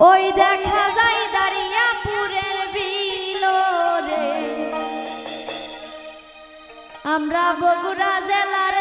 ওই দেখা যায় দাঁড়িয়াপুরের বিলো রে আমরা বগুড়া জেলার